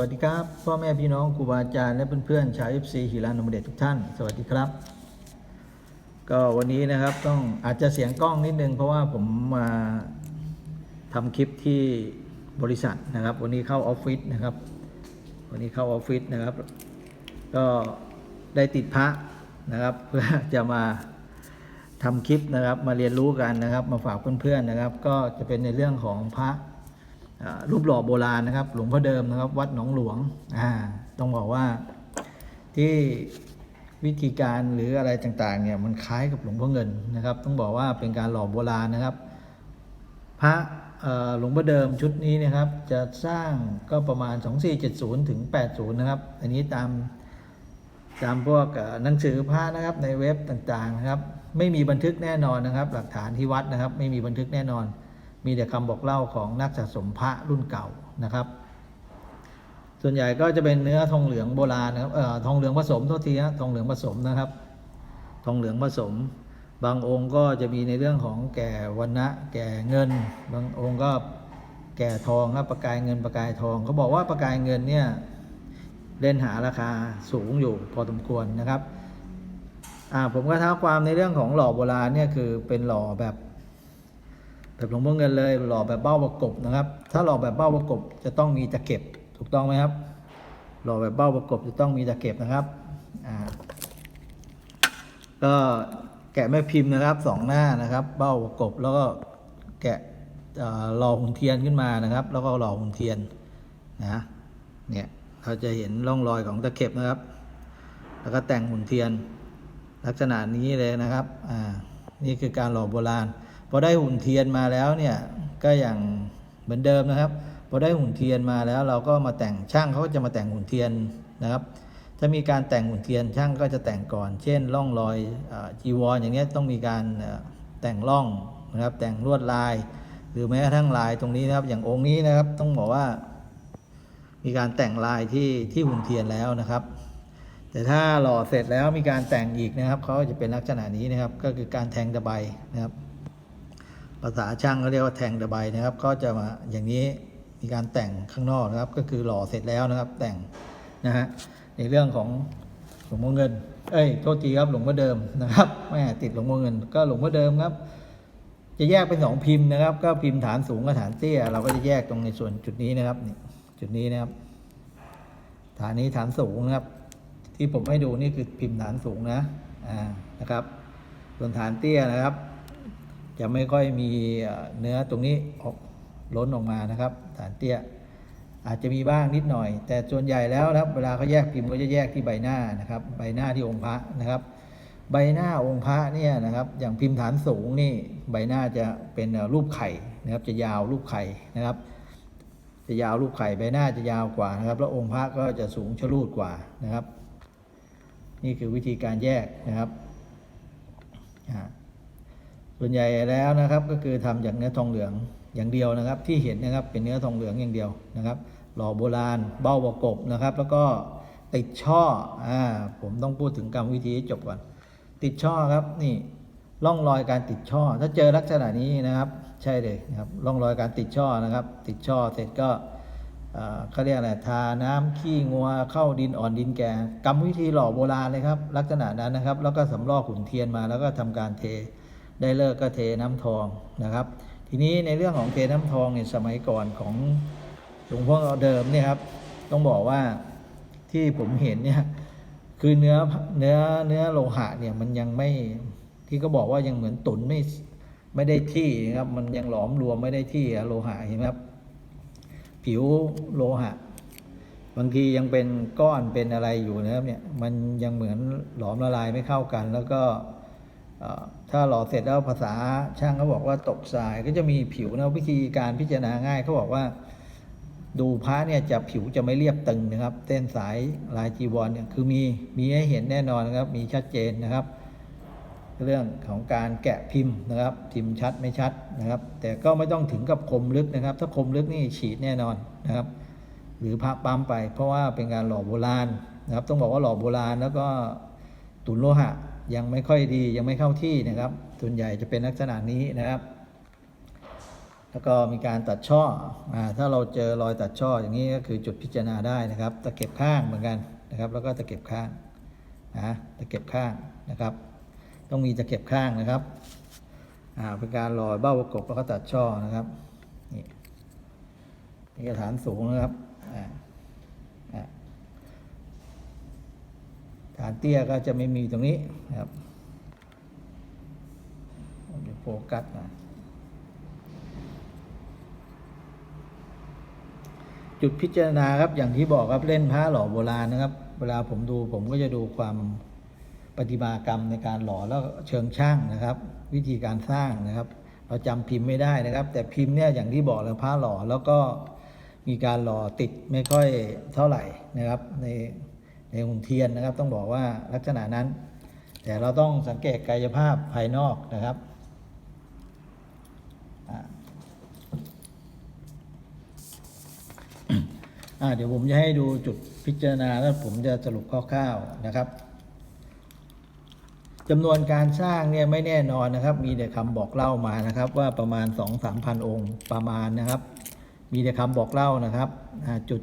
วัสดีครับ พ่อแม่พี่น้องครูบาอาจารย์และเพื่อนๆชาว FC หิรานมเดชทุกท่าน สวัสดีครับ ก็วันนี้นะครับต้องอาจจะเสียงกล้องนิดนึง เพราะว่าผมมาทำคลิปที่บริษัทนะครับ วันนี้เข้าออฟฟิศนะครับ วันนี้เข้าออฟฟิศนะครับ ก็ได้ติดพระนะครับ เพื่อจะมาทำคลิปนะครับ มาเรียนรู้กันนะครับ มาฝากเพื่อนๆนะครับ ก็จะเป็นในเรื่องของพระ รูปหล่อโบราณนะครับ หลวงพ่อเดิมนะครับ วัดหนองหลวงอ่าต้องบอกว่าที่วิธีการหรืออะไรต่างๆเนี่ยมันคล้ายกับหลวงพ่อเงินนะครับ ต้องบอกว่าเป็นการหล่อโบราณนะครับ พระหลวงพ่อเดิมชุดนี้นะครับ จะสร้างก็ประมาณ 2470 ถึง 80 นะครับ อันนี้ตามตามพวกหนังสือพระนะครับในเว็บต่างๆนะครับ ไม่มีบันทึกแน่นอนนะครับ หลักฐานที่วัดนะครับ ไม่มีบันทึกแน่นอน มีแต่คำบอกเล่าของนักสะสมพระรุ่นเก่านะครับ ส่วนใหญ่ก็จะเป็นเนื้อทองเหลืองโบราณนะครับเอ่อทองเหลืองผสมโทษทีนะทองเหลืองผสมนะครับ ทองเหลืองผสม บางองค์ก็จะมีในเรื่องของแก่วันนะแก่เงิน บางองค์ก็แก่ทองครับประกายเงินประกายทองเขาบอกว่าประกายเงินเนี่ยเล่นหาราคาสูงอยู่พอสมควรนะครับอ่าผมก็ท้าความในเรื่องของหล่อโบราณเนี่ยคือเป็นหล่อแบบ แบบหลวงพ่อเงินเลยหล่อแบบเบ้าประกบนะครับ ถ้าหล่อแบบเบ้าประกบจะต้องมีตะเก็บถูกต้องไหมครับ หล่อแบบเบ้าประกบจะต้องมีตะเก็บนะครับอ่าก็แกะแม่พิมพ์นะครับสองหน้านะครับ เบ้าประกบแล้วก็แกะหล่อหุ่นเทียนขึ้นมานะครับ แล้วก็หล่อหุ่นเทียนนะเนี่ยเราจะเห็นร่องรอยของตะเข็บนะครับ แล้วก็แต่งหุ่นเทียนลักษณะนี้เลยนะครับ อ่า นี่คือการหล่อโบราณ พอได้หุ่นเทียนมาแล้วเนี่ยก็อย่างเหมือนเดิมนะครับพอได้หุ่นเทียนมาแล้วเราก็มาแต่งช่างเขาก็จะมาแต่งหุ่นเทียนนะครับ ถ้ามีการแต่งหุ่นเทียนช่างก็จะแต่งก่อน เช่นร่องรอยจีวรอย่างเงี้ยต้องมีการแต่งร่องนะครับ แต่งลวดลาย หรือแม้กระทั่งลายตรงนี้นะครับ อย่างองค์นี้นะครับต้องบอกว่า มีการแต่งลายที่ที่หุ่นเทียนแล้วนะครับ แต่ถ้าหล่อเสร็จแล้วมีการแต่งอีกนะครับเขาจะเป็นลักษณะนี้นะครับ ก็คือการแทงตะไบนะครับ ภาษาช่างเขาเรียกว่าแทงตะไบนะครับ ก็จะมาอย่างนี้มีการแต่งข้างนอกนะครับ ก็คือหล่อเสร็จแล้วนะครับ แต่งนะฮะในเรื่องของหลวงพ่อเงิน เอ้ยโทษทีครับหลวงพ่อเดิมนะครับแม่ติดหลวงพ่อเงิน ก็หลวงพ่อเดิมครับ จะแยกเป็นสองพิมพ์นะครับ ก็พิมพ์ฐานสูงกับฐานเตี้ย เราก็จะแยกตรงในส่วนจุดนี้นะครับนี่จุดนี้นะครับ ฐานนี้ฐานสูงนะครับ ที่ผมให้ดูนี่คือพิมพ์ฐานสูงนะอ่านะครับ ส่วนฐานเตี้ยนะครับ จะไม่ค่อยมีเนื้อตรงนี้ออกล้นออกมานะครับฐานเตี้ย อาจจะมีบ้างนิดหน่อย แต่ส่วนใหญ่แล้วนะครับ เวลาเขาแยกพิมพ์ก็จะแยกที่ใบหน้านะครับ ใบหน้าที่องค์พระนะครับ ใบหน้าองค์พระเนี่ยนะครับ อย่างพิมพ์ฐานสูงนี่ใบหน้าจะเป็นรูปไข่นะครับ จะยาวรูปไข่นะครับ จะยาวรูปไข่ใบหน้าจะยาวกว่านะครับ แล้วองค์พระก็จะสูงชะลูดกว่านะครับ นี่คือวิธีการแยกนะครับอ่า ส่วนใหญ่แล้วนะครับก็คือทำจากเนื้อทองเหลืองอย่างเดียวนะครับ ที่เห็นนะครับเป็นเนื้อทองเหลืองอย่างเดียวนะครับ หล่อโบราณ เบ้าประกบนะครับ แล้วก็ติดช่ออ่าผมต้องพูดถึงกรรมวิธีให้จบก่อน ติดช่อครับนี่ร่องรอยการติดช่อ ถ้าเจอลักษณะนี้นะครับ ใช่เลยนะครับร่องรอยการติดช่อนะครับ ติดช่อเสร็จก็เอ่อเขาเรียกอะไรทาน้ำขี้งัวเข้าดินอ่อนดินแก่กรรมวิธีหล่อโบราณเลยครับ ลักษณะนั้นนะครับ แล้วก็สำรอกขุนเทียนมาแล้วก็ทำการเท ได้เลิกก็เทน้ำทองนะครับ ทีนี้ในเรื่องของเทน้ำทองเนี่ยสมัยก่อนของหลวงพ่อเดิมเนี่ยครับ ต้องบอกว่าที่ผมเห็นเนี่ยคือเนื้อเนื้อเนื้อโลหะเนี่ยมันยังไม่ที่ก็บอกว่ายังเหมือนตุนไม่ไม่ได้ที่นะครับ มันยังหลอมรวมไม่ได้ที่โลหะเห็นไหมครับ ผิวโลหะ บางทียังเป็นก้อนเป็นอะไรอยู่นะครับเนี่ยมันยังเหมือนหลอมละลายไม่เข้ากัน แล้วก็ ถ้าหล่อเสร็จแล้วภาษาช่างเขาบอกว่าตกทรายก็จะมีผิวนะวิธีการพิจารณาง่ายเขาบอกว่า ดูพระเนี่ยจะผิวจะไม่เรียบตึงนะครับ เส้นสายลายจีวรเนี่ยคือมีมีให้เห็นแน่นอนนะครับ มีชัดเจนนะครับ เรื่องของการแกะพิมพ์นะครับพิมพ์ชัดไม่ชัดนะครับ แต่ก็ไม่ต้องถึงกับคมลึกนะครับ ถ้าคมลึกนี่ฉีดแน่นอนนะครับ หรือพับปั๊มไป เพราะว่าเป็นการหล่อโบราณนะครับ ต้องบอกว่าหล่อโบราณแล้วก็ตุนโลหะ ยังไม่ค่อยดียังไม่เข้าที่นะครับ ส่วนใหญ่จะเป็นลักษณะนี้นะครับ แล้วก็มีการตัดช่ออถ้าเราเจอรอยตัดช่ออย่างนี้ก็คือจุดพิจารณาได้นะครับตะเก็บข้างเหมือนกันนะครับ แล้วก็ตะเก็บข้างนะตะเก็บข้างนะครับ ต้องมีตะเก็บข้างนะครับอ่าเป็นการลอยเบ้าประกบแล้วก็ตัดช่อนะครับนี่นี่กระฐานสูงนะครับอ่าอ่าฐานเตี้ยก็จะไม่มีตรงนี้นะครับผมจะโฟกัสนะจุดพิจารณาครับอย่างที่บอกครับเล่นพระหล่อโบราณนะครับ เวลาผมดูผมก็จะดูความปฏิมากรรมในการหล่อแล้วเชิงช่างนะครับ วิธีการสร้างนะครับ เราจำพิมพ์ไม่ได้นะครับ แต่พิมพ์เนี่ยอย่างที่บอกเลยพระหล่อแล้วก็มีการหล่อติดไม่ค่อยเท่าไหร่นะครับ ใน ในหุ่นเทียนนะครับ ต้องบอกว่าลักษณะนั้น แต่เราต้องสังเกตกายภาพภายนอกนะครับเดี๋ยวผมจะให้ดูจุดพิจารณาแล้วผมจะสรุปคร่าวๆนะครับจำนวนการสร้างเนี่ยไม่แน่นอนนะครับ มีแต่คำบอกเล่ามานะครับ ว่าประมาณ 2 3 0 0 0องค์ประมาณนะครับ มีแต่คำบอกเล่านะครับจุด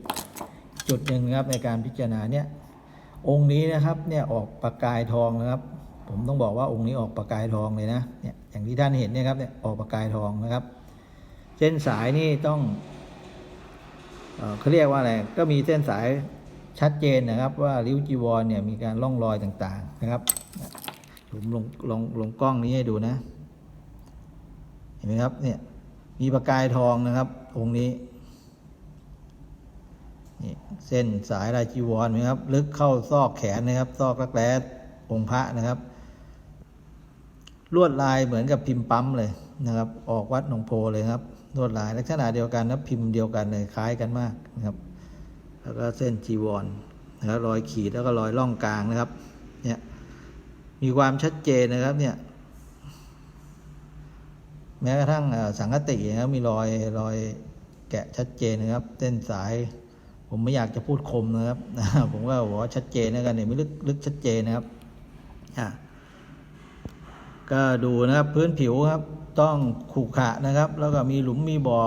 จุดหนึ่งครับในการพิจารณาเนี่ย องค์นี้นะครับเนี่ยออกประกายทองนะครับ ผมต้องบอกว่าองค์นี้ออกประกายทองเลยนะเนี่ยอย่างที่ท่านเห็นเนี่ยครับเนี่ยออกประกายทองนะครับ เส้นสายนี่ต้องเออเขาเรียกว่าอะไรก็มีเส้นสายชัดเจนนะครับ ว่าริ้วจีวรเนี่ยมีการล่องรอยต่างๆนะครับผมลงลงลงกล้องนี้ให้ดูนะ เห็นไหมครับเนี่ยมีประกายทองนะครับองค์นี้ นี่เส้นสายลายจีวรนไหมครับ ลึกเข้าซอกแขนนะครับ ซอกรักแร้องค์พระนะครับ ลวดลายเหมือนกับพิมพ์ปั๊มเลยนะครับ ออกวัดหนองโพเลยครับลวดลายลักษณะเดียวกันนะพิมพ์เดียวกันเลยคล้ายกันมากนะครับ แล้วก็เส้นจีวรนะครับรอยขีดแล้วก็รอยล่องกลางนะครับ เนี่ยมีความชัดเจนนะครับเนี่ย แม้กระทั่งสังกตินะครับมีรอยรอยแกะชัดเจนนะครับ เส้นสาย ผมไม่อยากจะพูดคมนะครับผมก็บอกว่าชัดเจนนะกันเนี่ยไม่ลึกลึกชัดเจนนะครับก็ดูนะครับพื้นผิวครับต้องขรุขระนะครับ แล้วก็มีหลุมมีบ่อ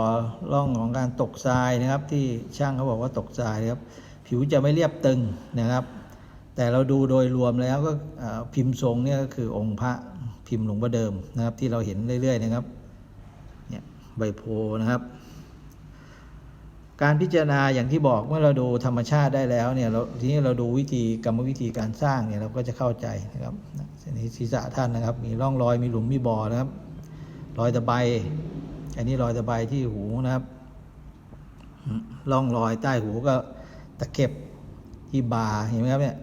ร่องของการตกทรายนะครับ ที่ช่างเขาบอกว่าตกทรายนะครับ ผิวจะไม่เรียบตึงนะครับ แต่เราดูโดยรวมแล้วก็พิมพ์ทรงเนี่ยก็คือองค์พระพิมพ์หลวงพ่อเดิมนะครับ ที่เราเห็นเรื่อยๆนะครับเนี่ยใบโพนะครับ การพิจารณาอย่างที่บอกเมื่อเราดูธรรมชาติได้แล้วเนี่ยเราทีนี้เราดูวิธีกรรมวิธีการสร้างเนี่ยเราก็จะเข้าใจนะครับเส้นนี้ศีรษะท่านนะครับ มีร่องรอยมีหลุมมีบ่อนะครับ รอยตะไบอันนี้รอยตะไบที่หูนะครับร่องรอยใต้หูก็ตะเข็บที่บ่าเห็นไหมครับเนี่ย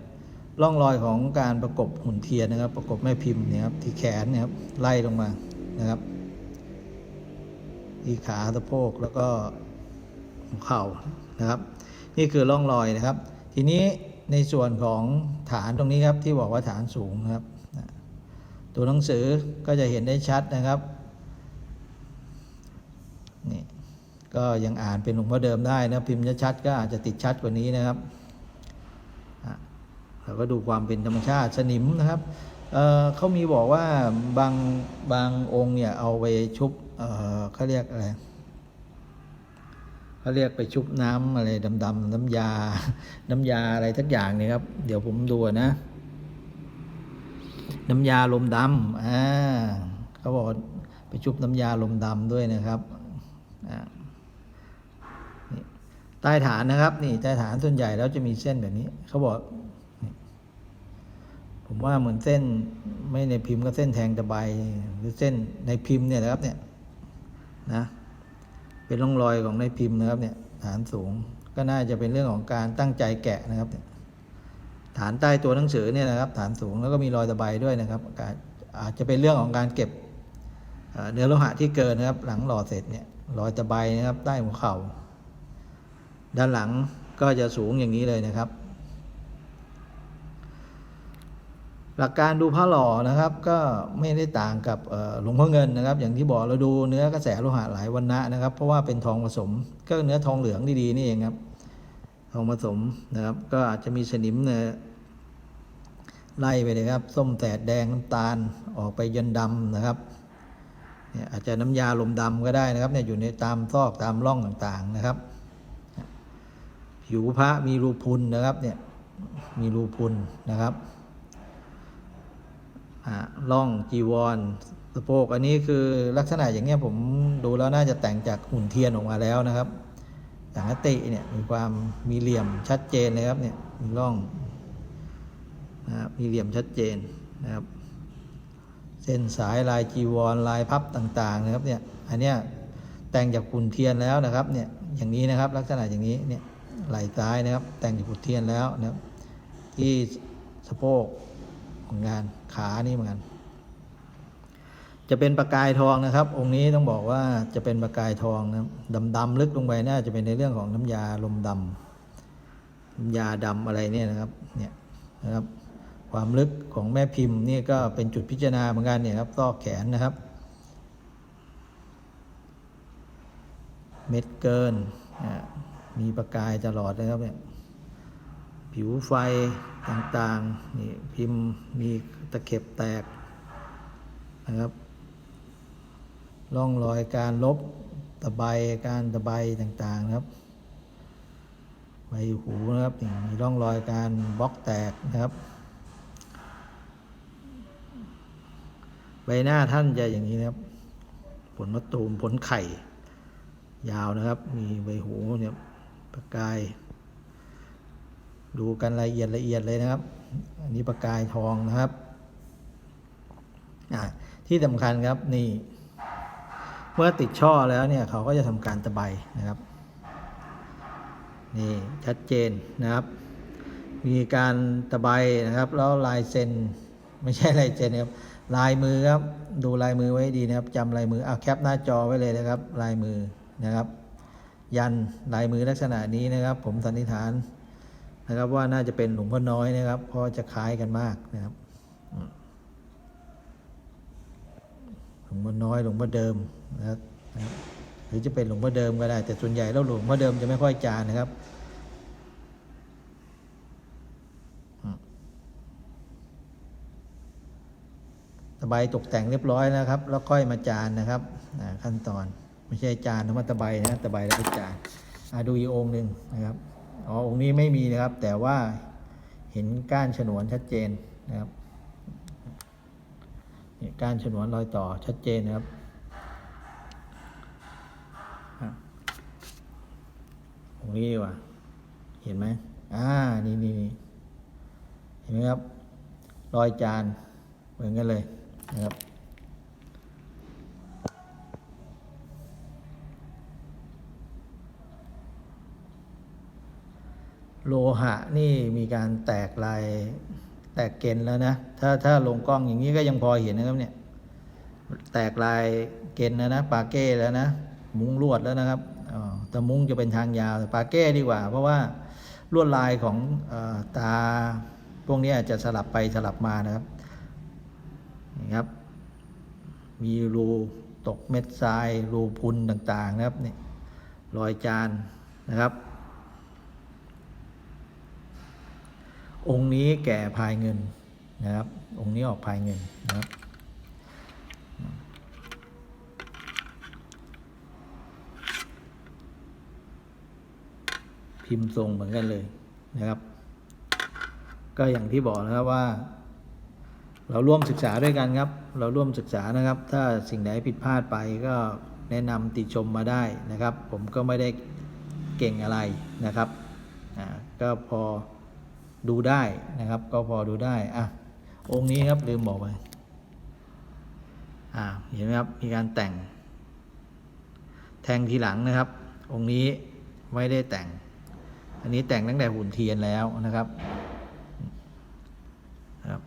ร่องรอยของการประกบหุ่นเทียนนะครับ ประกบแม่พิมพ์เนี่ยครับที่แขนเนี่ยครับไล่ลงมานะครับที่ขาสะโพกแล้วก็ หัวเข่านะครับ นี่คือร่องรอยนะครับ ทีนี้ในส่วนของฐานตรงนี้ครับที่บอกว่าฐานสูงนะครับ ตัวหนังสือก็จะเห็นได้ชัดนะครับนี่ก็ยังอ่านเป็นหลวงพ่อเดิมได้นะพิมพ์ชัดก็อาจจะติดชัดกว่านี้นะครับเราก็ดูความเป็นธรรมชาติสนิมนะครับเเขามีบอกว่าบางบางองค์เนี่ยเอาไปชุบเเขาเรียกอะไร เขาเรียกไปชุบน้ำอะไรดำๆน้ำยา น้ำยาอะไรทักอย่างเนี่ยครับ เดี๋ยวผมดูนะ น้ำยาลมดำอ่าเขาบอกไปชุบน้ำยาลมดำด้วยนะครับใต้ฐานนะครับ นี่ใต้ฐานส่วนใหญ่แล้วจะมีเส้นแบบนี้เขาบอกผมว่าเหมือนเส้นไม่ในพิมพ์ก็เส้นแทงตะไบหรือเส้นในพิมพ์เนี่ยนะครับเนี่ยนะ เป็นร่องรอยของในพิมพ์นะครับเนี่ยฐานสูงก็น่าจะเป็นเรื่องของการตั้งใจแกะนะครับเนี่ยฐานใต้ตัวหนังสือเนี่ยนะครับ ฐานสูงแล้วก็มีรอยตะไบด้วยนะครับ อาจจะเป็นเรื่องของการเก็บเอ่อเนื้อโลหะที่เกินนะครับ หลังหล่อเสร็จเนี่ยรอยตะไบนะครับ ใต้หัวเข่า ด้านหลังก็จะสูงอย่างนี้เลยนะครับ หลักการดูพระหล่อนะครับ ก็ไม่ได้ต่างกับหลวงพ่อเงินนะครับ อย่างที่บอกเราดูเนื้อกระแสโลหะหลายวันนะนะครับ เพราะว่าเป็นทองผสมก็เนื้อทองเหลืองดีๆนี่เองครับ ทองผสมนะครับ ก็อาจจะมีสนิมเนี่ยไล่ไปเลยครับ ส้มแสดแดงน้ำตาลออกไปยันดำนะครับเนี่ยอาจจะน้ำยาลมดำก็ได้นะครับเนี่ยอยู่ในตามซอกตามร่องต่างๆนะครับ ผิวพระมีรูพุนนะครับเนี่ยมีรูพุนนะครับ อ่าร่องจีวรสะโพกอันนี้คือลักษณะอย่างเงี้ยผมดูแล้วน่าจะแต่งจากหุ่นเทียนออกมาแล้วนะครับอย่างนติเนี่ยมีความมีเหลี่ยมชัดเจนนะครับเนี่ยมีร่องนะครับมีเหลี่ยมชัดเจนนะครับ เส้นสายลายจีวรลายพับต่างๆนะครับเนี่ยอันเนี้ยแต่งจากหุ่นเทียนแล้วนะครับเนี่ยอย่างนี้นะครับลักษณะอย่างนี้เนี่ยไหล่ซ้ายนะครับแต่งจากหุ่นเทียนแล้วนะครับที่สะโพกของงาน ขานี่เหมือนกัน จะเป็นประกายทองนะครับ องค์นี้ต้องบอกว่าจะเป็นประกายทองนะครับดำๆลึกลงไปน่าจะเป็นในเรื่องของน้ำยาลมดำน้ำยาดำอะไรเนี่ยนะครับ เนี่ยนะครับ ความลึกของแม่พิมพ์นี่ก็เป็นจุดพิจารณาเหมือนกันเนี่ยครับซอกแขนนะครับ เม็ดเกินมีประกายตลอดนะครับเนี่ยผิวไฟต่างๆนี่พิมพ์มี ตะเข็บแตกนะครับร่องรอยการลบตะไบการตะไบต่างๆนะครับใบหูนะครับมีร่องรอยการบล็อกแตกนะครับ ใบหน้าท่านจะอย่างนี้นะครับ ผลมะตูมผลไข่ ยาวนะครับ มีใบหูเนี่ยประกาย ดูกันละเอียดละเอียดเลยนะครับ อันนี้ประกายทองนะครับ ที่สำคัญครับนี่เมื่อติดช่อแล้วเนี่ยเขาก็จะทำการตะไบนะครับนี่ชัดเจนนะครับ มีการตะไบนะครับแล้วลายเซ็นไม่ใช่ลายเซ็นนะครับลายมือครับดูลายมือไว้ดีนะครับจำลายมือเอาแคปหน้าจอไว้เลยนะครับ ลายมือนะครับ ยันลายมือลักษณะนี้นะครับ ผมสันนิษฐานนะครับว่าน่าจะเป็นหลวงพ่อน้อยนะครับเพราะจะคล้ายกันมากนะครับ หลวงพ่อน้อยหลวงพ่อเดิมนะครับหรือจะเป็นหลวงพ่อเดิมก็ได้ แต่ส่วนใหญ่แล้วหลวงพ่อเดิมจะไม่ค่อยจานนะครับตะไบตกแต่งเรียบร้อยนะครับ แล้วค่อยมาจานนะครับขั้นตอนไม่ใช่จานนะว่าตะไบนะตะไบแล้วก็จานดูอีกองหนึ่งนะครับอ๋อองค์นี้ไม่มีนะครับ แต่ว่าเห็นก้านฉนวนชัดเจนนะครับ กานฉนวนรอยต่อชัดเจนนะครับอะองนี้ดีกว่า เห็นไหมอ่า นี่นี่นี่เห็นไหมครับ รอยจานเหมือนกันเลยนะครับโลหะนี่มีการแตกลาย แตกเกณฑ์แล้วนะ ถ้าถ้าลงกล้องอย่างนี้ก็ยังพอเห็นนะครับเนี่ย แตกลายเกณฑ์แล้วนะ ปาเก้แล้วนะ มุ้งลวดแล้วนะครับอ๋อแต่มุ้งจะเป็นทางยาวแต่ปาเก้ดีกว่า เพราะว่าลวดลายของออตาพวกนี้อาจจะสลับไปสลับมานะครับนี่ครับ มีรูตกเม็ดทรายรูพุนต่างๆนะครับนี่รอยจานนะครับ องค์นี้แก่พายเงินนะครับ องค์นี้ออกพายเงินนะครับพิมพ์ทรงเหมือนกันเลยนะครับ ก็อย่างที่บอกนะครับว่า เราร่วมศึกษาด้วยกันครับ เราร่วมศึกษานะครับ ถ้าสิ่งใดผิดพลาดไปก็แนะนำติชมมาได้นะครับ ผมก็ไม่ได้เก่งอะไรนะครับอ่าก็พอ ดูได้นะครับ ก็พอดูได้อะองค์นี้ครับลืมบอกไปอ่าเห็นไหมครับมีการแต่ง แทงทีหลังนะครับ องค์นี้ไม่ได้แต่ง อันนี้แต่งตั้งแต่หุ่นเทียนแล้วนะครับนะครับ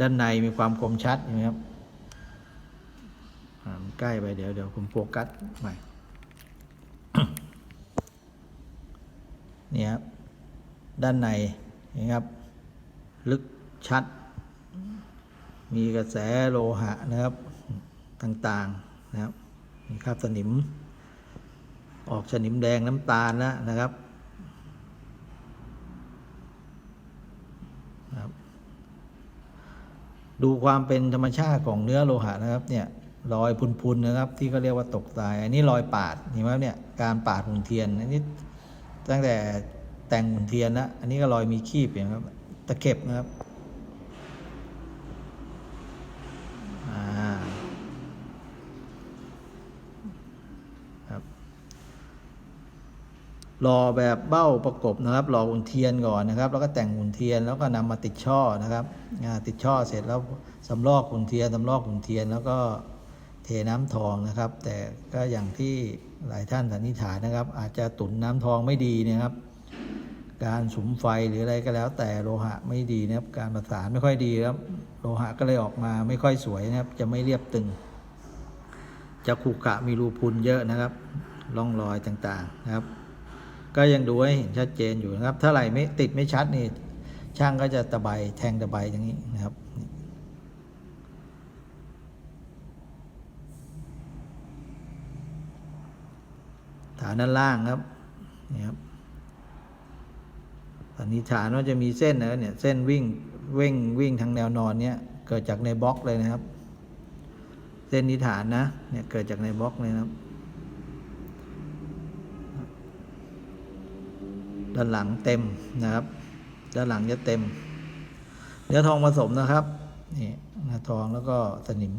ด้านในมีความคมชัดเห็นไหมครับใกล้ไปเดี๋ยวเดี๋ยวผมโฟกัสใหม่เนี่ยครับ ด้านในนะครับ ลึกชัด มีกระแสโลหะนะครับต่างๆนะครับมีคราบสนิม ออกสนิมแดงน้ำตาลแล้วนะครับนะครับดูความเป็นธรรมชาติของเนื้อโลหะนะครับเนี่ยรอยพุนๆนะครับ ที่เขาเรียกว่าตกทราย อันนี้รอยปาดเห็นไหมเนี่ยการปาดหุ่นเทียนอันนี้ตั้งแต่ แต่งหุ่นเทียนนะอันนี้ก็รอยมีคีบนไหมครับตะเข็บนะครับรอแบบเบ้าประกบนะครับรอหุ่นเทียนก่อนนะครับ แล้วก็แต่งหุ่นเทียนแล้วก็นำมาติดช่อนะครับติดช่อเสร็จแล้วสำลอกหุ่นเทียนสำลอกหุ่นเทียนแล้วก็เทน้ำทองนะครับ แต่ก็อย่างที่หลายท่านสันนิษฐานนะครับ อาจจะตุนน้ำทองไม่ดีนะครับ การสุมไฟหรืออะไรก็แล้ว แต่โลหะไม่ดีนะครับ การประสานไม่ค่อยดีครับ โลหะก็เลยออกมาไม่ค่อยสวยนะครับ จะไม่เรียบตึง จะขรุขระมีรูพุนเยอะนะครับร่องรอยต่างๆนะครับ ก็ยังดูให้เห็นชัดเจนอยู่นะครับ ถ้าไหลไม่ติดไม่ชัดนี่ช่างก็จะตะไบแทงตะไบอย่างนี้นะครับฐานด้านล่างครับนี่ครับ สันนิษฐานว่าจะมีเส้นนะเนี่ยเส้นวิ่งวิ่งวิ่งทางแนวนอนเนี่ยเกิดจากในบล็อกเลยนะครับ เส้นนิษฐานนะเนี่ยเกิดจากในบล็อกเลยนะครับ ด้านหลังเต็มนะครับ ด้านหลังจะเต็ม เนื้อทองผสมนะครับนี่เนื้อทองแล้วก็สนิม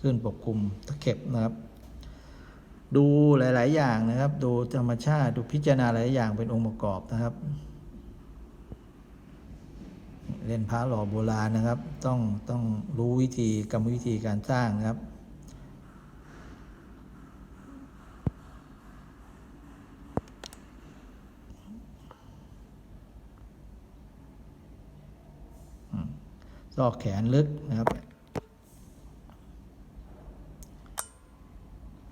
ขึ้นปกคลุมตะเข็บนะครับ ดูหลาย ๆ อย่างนะครับ ดูธรรมชาติดูพิจารณาหลายอย่างเป็นองค์ประกอบนะครับ เล่นพระหล่อโบราณนะครับ ต้องต้องรู้วิธีกรรมวิธีการสร้างนะครับ ซอกแขนลึกนะครับ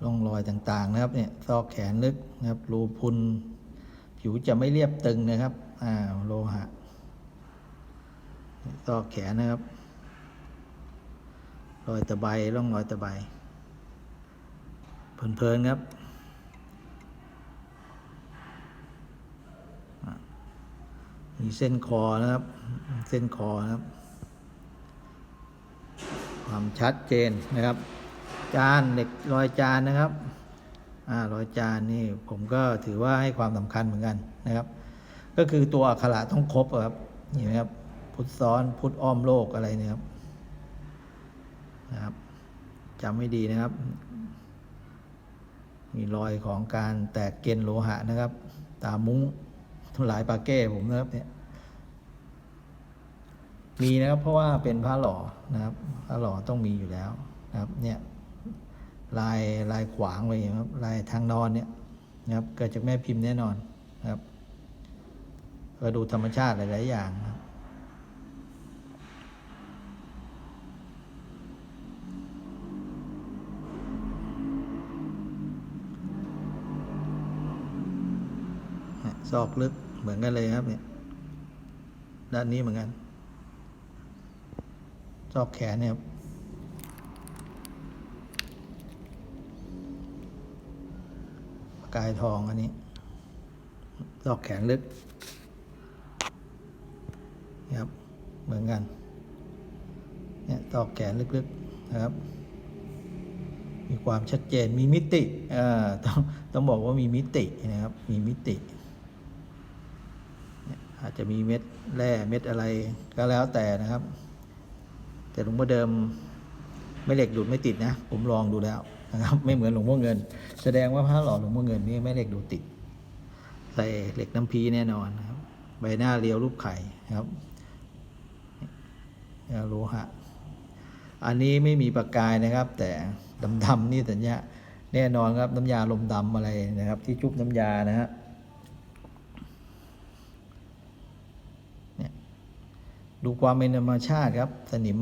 ร่องรอยต่างๆนะครับเนี่ยซอกแขนลึกนะครับรูพุนผิวจะไม่เรียบตึงนะครับอ่าโลหะ ซอแขนนะครับ รอยตะไบร่องรอยตะไบเพลินๆครับมีเส้นคอนะครับ เส้นคอนะครับ ความชัดเจนนะครับ จานเหล็กรอยจานนะครับอ่ารอยจานนี่ผมก็ถือว่าให้ความสำคัญเหมือนกันนะครับ ก็คือตัวอักขระต้องครบครับนี่นะครับ พุทธซ้อนพุทธอ้อมโลกอะไรเนี่ยครับนะครับจำไม่ดีนะครับ มีรอยของการแตกเกณฑ์โลหะนะครับ ตามมุ้งทำลายปาเก้ผมนะครับเนี่ยมีนะครับเพราะว่าเป็นผ้าหล่อนะครับผ้าหล่อต้องมีอยู่แล้วนะครับเนี่ยลายลายขวางไว้ครับลายทางนอนเนี่ยนะครับเกิดจากแม่พิมพ์แน่นอนนะครับก็ดูธรรมชาติหลาย ๆ อย่างนะครับ ซอกลึกเหมือนกันเลยครับเนี่ยด้านนี้เหมือนกัน ซอกแขนเนี่ยครับกายทองอันนี้ ซอกแขนลึกนี่ครับเหมือนกันเนี่ยซอกแขนลึกๆนะครับ มีความชัดเจนมีมิติอ่อต้องต้องบอกว่ามีมิตินะครับ มีมิติ อาจจะมีเม็ดแร่เม็ดอะไรก็แล้วแต่นะครับ แต่หลวงพ่อเดิมไม่เหล็กดูดไม่ติดนะ ผมลองดูแล้วนะครับ ไม่เหมือนหลวงพ่อเงิน แสดงว่าพระหล่อหลวงพ่อเงินนี่ไม่เหล็กดูดติด ใส่เหล็กน้ำพีแน่นอนนะครับ ใบหน้าเรียวรูปไข่นะครับโลหะอันนี้ไม่มีประกายนะครับ แต่ดำๆนี่สัญญาแน่นอนครับน้ำยาลมดำอะไรนะครับ ที่จุบน้ำยานะฮะเนี่ย ดูความเป็นธรรมชาติครับ สนิม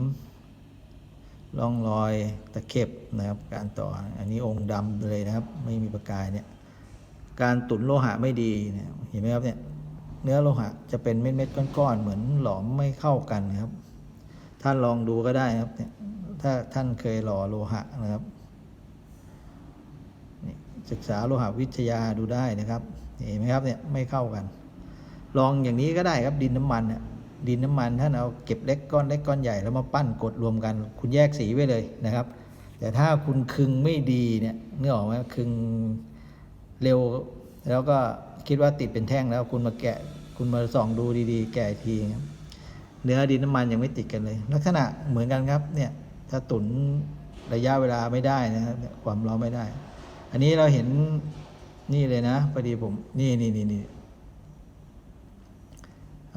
ร่องรอยตะเข็บนะครับ การต่ออันนี้องค์ดำเลยนะครับ ไม่มีประกายเนี่ย การตุนโลหะไม่ดีเนี่ยเห็นไหมครับเนี่ยเนื้อโลหะจะเป็นเม็ดๆก้อนๆเหมือนหลอมไม่เข้ากันนะครับ ท่านลองดูก็ได้ครับเนี่ยถ้าท่านเคยหล่อโลหะนะครับนี่ศึกษาโลหะวิทยาดูได้นะครับ เห็นไหมครับเนี่ยไม่เข้ากัน ลองอย่างนี้ก็ได้ครับดินน้ำมันเนี่ย ดินน้ำมันท่านเอาเก็บเล็กก้อนเล็กก้อนใหญ่แล้วมาปั้นกดรวมกัน คุณแยกสีไว้เลยนะครับ แต่ถ้าคุณคึงไม่ดีเนี่ยนึกออกไหมคึงเร็ว แล้วก็คิดว่าติดเป็นแท่งแล้วคุณมาแกะคุณมาส่องดูดีๆ แกะอีกทีเนื้อดินน้ำมันยังไม่ติดกันเลย ลักษณะเหมือนกันครับเนี่ยถ้าตุนระยะเวลาไม่ได้นะครับความร้อนไม่ได้ อันนี้เราเห็นนี่เลยนะพอดีผมนี่นี่นี่นี่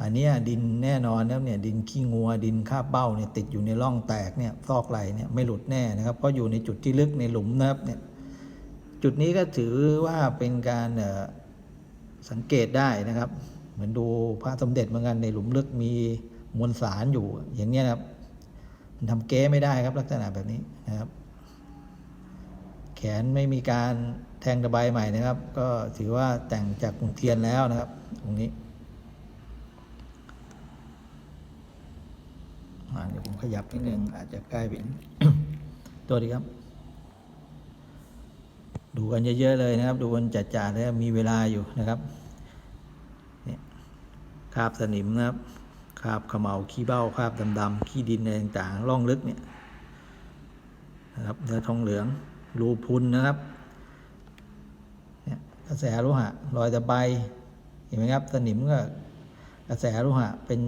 อันนี้ดินแน่นอนแล้วเนี่ยดินขี้งัวดินคาเบ้าเนี่ยติดอยู่ในร่องแตกเนี่ยซอกไหลเนี่ยไม่หลุดแน่นะครับเพราะอยู่ในจุดที่ลึกในหลุมนะครับเนี่ยจุดนี้ก็ถือว่าเป็นการสังเกตได้นะครับ เหมือนดูพระสมเด็จเหมือนกันในหลุมลึกมีมวลสารอยู่อย่างนี้นะครับ มันทำเก๊ไม่ได้ครับลักษณะแบบนี้นะครับ แขนไม่มีการแทงตะไบใหม่นะครับ ก็ถือว่าแต่งจากกุงเทียนแล้วนะครับ ตรงนี้อ่า เดี๋ยวผมขยับนิดนึงอาจจะใกล้ไปตัวดีครับ ดูกันเยอะๆเลยนะครับ ดูกันจ่าๆเลยมีเวลาอยู่นะครับเนี่ยคราบสนิมนะครับคราบเขมเหลาขี้เบ้าคราบดำๆขี้ดินอะไรต่างๆร่องลึกเนี่ยนะครับเนื้อทองเหลืองรูพุนนะครับเนี่ยกระแสโลหะรอยตะไบเห็นไหมครับสนิมก็กระแสโลหะเป็น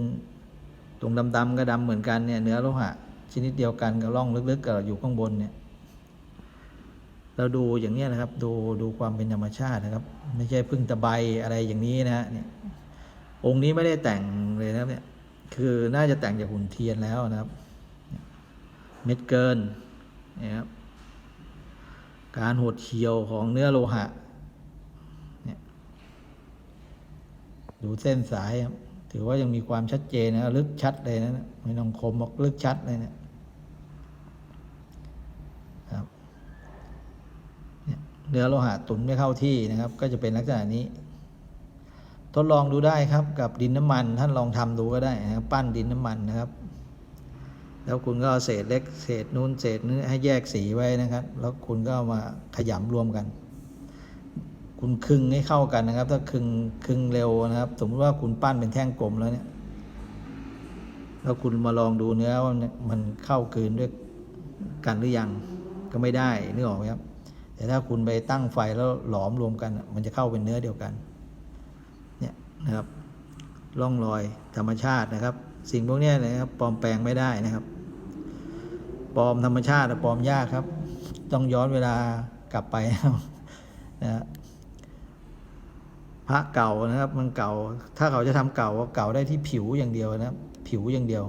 ตรงดำๆก็ดำเหมือนกันเนี่ยเนื้อโลหะชนิดเดียวกันกับร่องลึกๆกับอยู่ข้างบนเนี่ย เราดูอย่างนี้นะครับ ดูดูความเป็นธรรมชาตินะครับ ไม่ใช่พึ่งตะไบอะไรอย่างนี้นะฮะเนี่ย องค์นี้ไม่ได้แต่งเลยนะเนี่ย คือน่าจะแต่งจากหุ่นเทียนแล้วนะครับ เม็ดเกินเนี่ยครับการหดเฉียวของเนื้อโลหะเนี่ยดูเส้นสายครับ ถือว่ายังมีความชัดเจนนะ ลึกชัดเลยนะไม่ต้องคมบอกลึกชัดเลยเนะครับเนื้อโลหะตุนไม่เข้าที่นะครับ ก็จะเป็นลักษณะนี้ ทดลองดูได้ครับ กับดินน้ำมัน ท่านลองทำดูก็ได้นะครับ ปั้นดินน้ำมันนะครับ แล้วคุณก็เอาเศษเล็ก เศษนู้นเศษนี้ให้แยกสีไว้นะครับ แล้วคุณก็ามาขยำรวมกัน คุณคึงให้เข้ากันนะครับ ถ้าคึงคึงเร็วนะครับ สมมติว่าคุณปั้นเป็นแท่งกลมแล้วเนี่ย แล้วคุณมาลองดูเนื้อว่ามันเข้ากลืนด้วยกันหรือยังก็ไม่ได้นึกออกไหมครับ แต่ถ้าคุณไปตั้งไฟแล้วหลอมรวมกัน มันจะเข้าเป็นเนื้อเดียวกัน เนี่ยนะครับร่องรอยธรรมชาตินะครับ สิ่งพวกนี้นะครับปลอมแปลงไม่ได้นะครับปลอมธรรมชาติปลอมยากครับ ต้องย้อนเวลากลับไปนะครับนะฮะ พระเก่านะครับ มันเก่า ถ้าเขาจะทำเก่าเก่าได้ที่ผิวอย่างเดียวนะผิวอย่างเดียว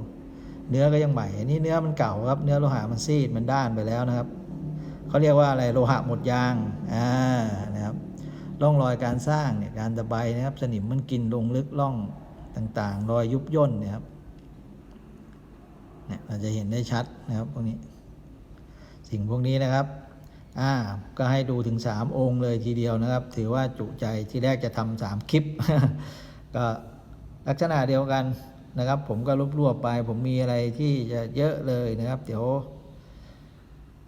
เนื้อก็ยังใหม่นนี้เนื้อมันเก่าครับ เนื้อโลหะมันซีดมันด้านไปแล้วนะครับเขาเรียกว่าอะไรโลหะหมดยางอ่านะครับร่องรอยการสร้างเนี่ยการตะไบนะครับ สนิมมันกินลงลึกร่องต่างๆ รอยยุบย่นเนี่ยครับเนี่ยเราจะเห็นได้ชัดนะครับพวกนี้ สิ่งพวกนี้นะครับ อ่าก็ให้ดูถึงสามองค์เลยทีเดียวนะครับ ถือว่าจุใจที่แรกจะทำสามคลิป ก็ลักษณะเดียวกันนะครับ ผมก็รวบรวบไป ผมมีอะไรที่จะเยอะเลยนะครับ เดี๋ยว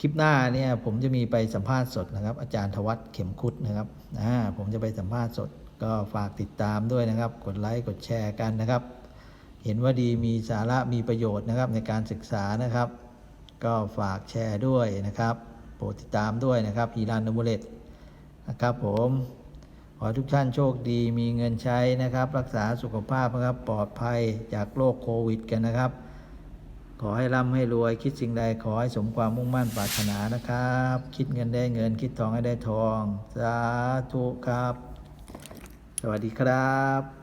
คลิปหน้าเนี่ยผมจะมีไปสัมภาษณ์สดนะครับ อาจารย์ทวัฒน์เข็มคุดนะครับอ่าผมจะไปสัมภาษณ์สด ก็ฝากติดตามด้วยนะครับ กดไลค์กดแชร์กันนะครับ เห็นว่าดีมีสาระมีประโยชน์นะครับในการศึกษานะครับ ก็ฝากแชร์ด้วยนะครับ ปรดติดตามด้วยนะครับฮีรานนบุเลตนะครับผมขอทุกท่านโชคดีมีเงินใช้นะครับ รักษาสุขภาพนะครับปลอดภัยจากโรคโควิดกันนะครับ ขอให้ร่ำให้รวยคิดสิ่งใดขอให้สมความมุ่งมั่นปรารถนานะครับ คิดเงินได้เงินคิดทองให้ได้ทอง สาธุครับ สวัสดีครับ